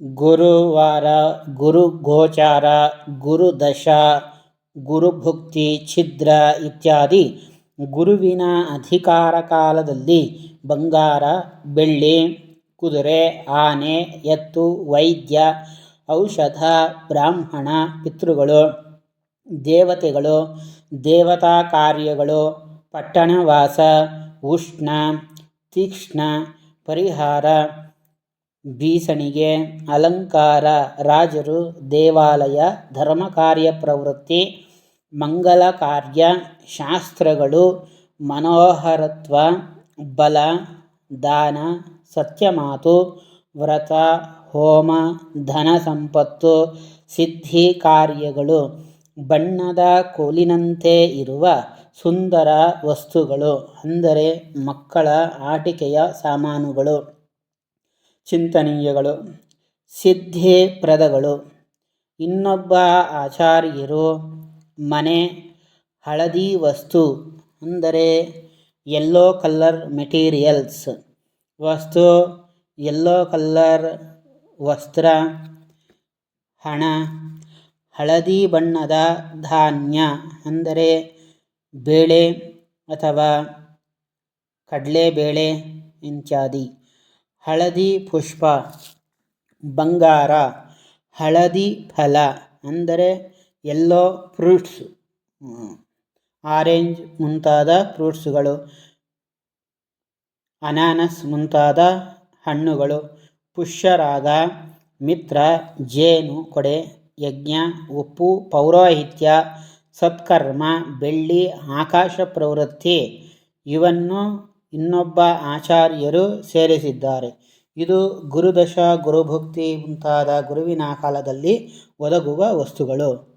ಗುರುವಾರ ಗುರುಗೋಚಾರ ಗುರುದಶ ಗುರುಭುಕ್ತಿ ಛಿದ್ರ ಇತ್ಯಾದಿ ಗುರುವಿನ ಅಧಿಕಾರ ಕಾಲದಲ್ಲಿ ಬಂಗಾರ, ಬೆಳ್ಳಿ, ಕುದುರೆ, ಆನೆ, ಎತ್ತು, ವೈದ್ಯ, ಔಷಧ, ಬ್ರಾಹ್ಮಣ, ಪಿತೃಗಳು, ದೇವತೆಗಳು, ದೇವತಾ ಕಾರ್ಯಗಳು, ಪಟ್ಟಣವಾಸ, ಉಷ್ಣ, ತೀಕ್ಷ್ಣ, ಪರಿಹಾರ ಬೀಸಣಿಗೆ ಅಲಂಕಾರ, ರಾಜರು, ದೇವಾಲಯ, ಧರ್ಮ ಕಾರ್ಯ ಪ್ರವೃತ್ತಿ, ಮಂಗಲ ಕಾರ್ಯ, ಶಾಸ್ತ್ರಗಳು, ಮನೋಹರತ್ವ, ಬಲ, ದಾನ, ಸತ್ಯಮಾತು, ವ್ರತ, ಹೋಮ, ಧನ ಸಂಪತ್ತು, ಸಿದ್ಧಿ ಕಾರ್ಯಗಳು, ಬಣ್ಣದ ಕೋಲಿನಂತೆ ಇರುವ ಸುಂದರ ವಸ್ತುಗಳು, ಅಂದರೆ ಮಕ್ಕಳ ಆಟಿಕೆಯ ಸಾಮಾನುಗಳು. ಚಿಂತನೀಯಗಳು, ಸಿದ್ಧಿಪ್ರದಗಳು. ಇನ್ನೊಬ್ಬ ಆಚಾರ್ಯರು, ಮನೆ, ಹಳದಿ ವಸ್ತು, ಅಂದರೆ ಯೆಲ್ಲೋ ಕಲ್ಲರ್ ಮೆಟೀರಿಯಲ್ಸ್ ವಸ್ತು ಯೆಲ್ಲೋ ಕಲ್ಲರ್ ವಸ್ತ್ರ, ಹಣ, ಹಳದಿ ಬಣ್ಣದ ಧಾನ್ಯ, ಅಂದರೆ ಬೇಳೆ ಅಥವಾ ಕಡಲೆಬೇಳೆ, ಇತ್ಯಾದಿ. ಹಳದಿ ಪುಷ್ಪ, ಬಂಗಾರ, ಹಳದಿ ಫಲ ಅಂದರೆ ಎಲ್ಲೋ ಫ್ರೂಟ್ಸ್. ಆರೆಂಜ್ ಮುಂತಾದ ಫ್ರೂಟ್ಸ್ಗಳು, ಅನಾನಸ್ ಮುಂತಾದ ಹಣ್ಣುಗಳು, ಪುಷ್ಯರಾಗ, ಮಿತ್ರ, ಜೇನು, ಕೊಡೆ, ಯಜ್ಞ, ಉಪ್ಪು, ಪೌರೋಹಿತ್ಯ, ಸತ್ಕರ್ಮ, ಬೆಳ್ಳಿ, ಆಕಾಶ ಪ್ರವೃತ್ತಿ, ಇವನ್ನು ಇನ್ನೊಬ್ಬ ಆಚಾರ್ಯರು ಸೇರಿಸಿದ್ದಾರೆ. ಇದು ಗುರುದಶ ಗುರುಭಕ್ತಿ ಮುಂತಾದ ಗುರುವಿನ ಕಾಲದಲ್ಲಿ ಒದಗುವ ವಸ್ತುಗಳು.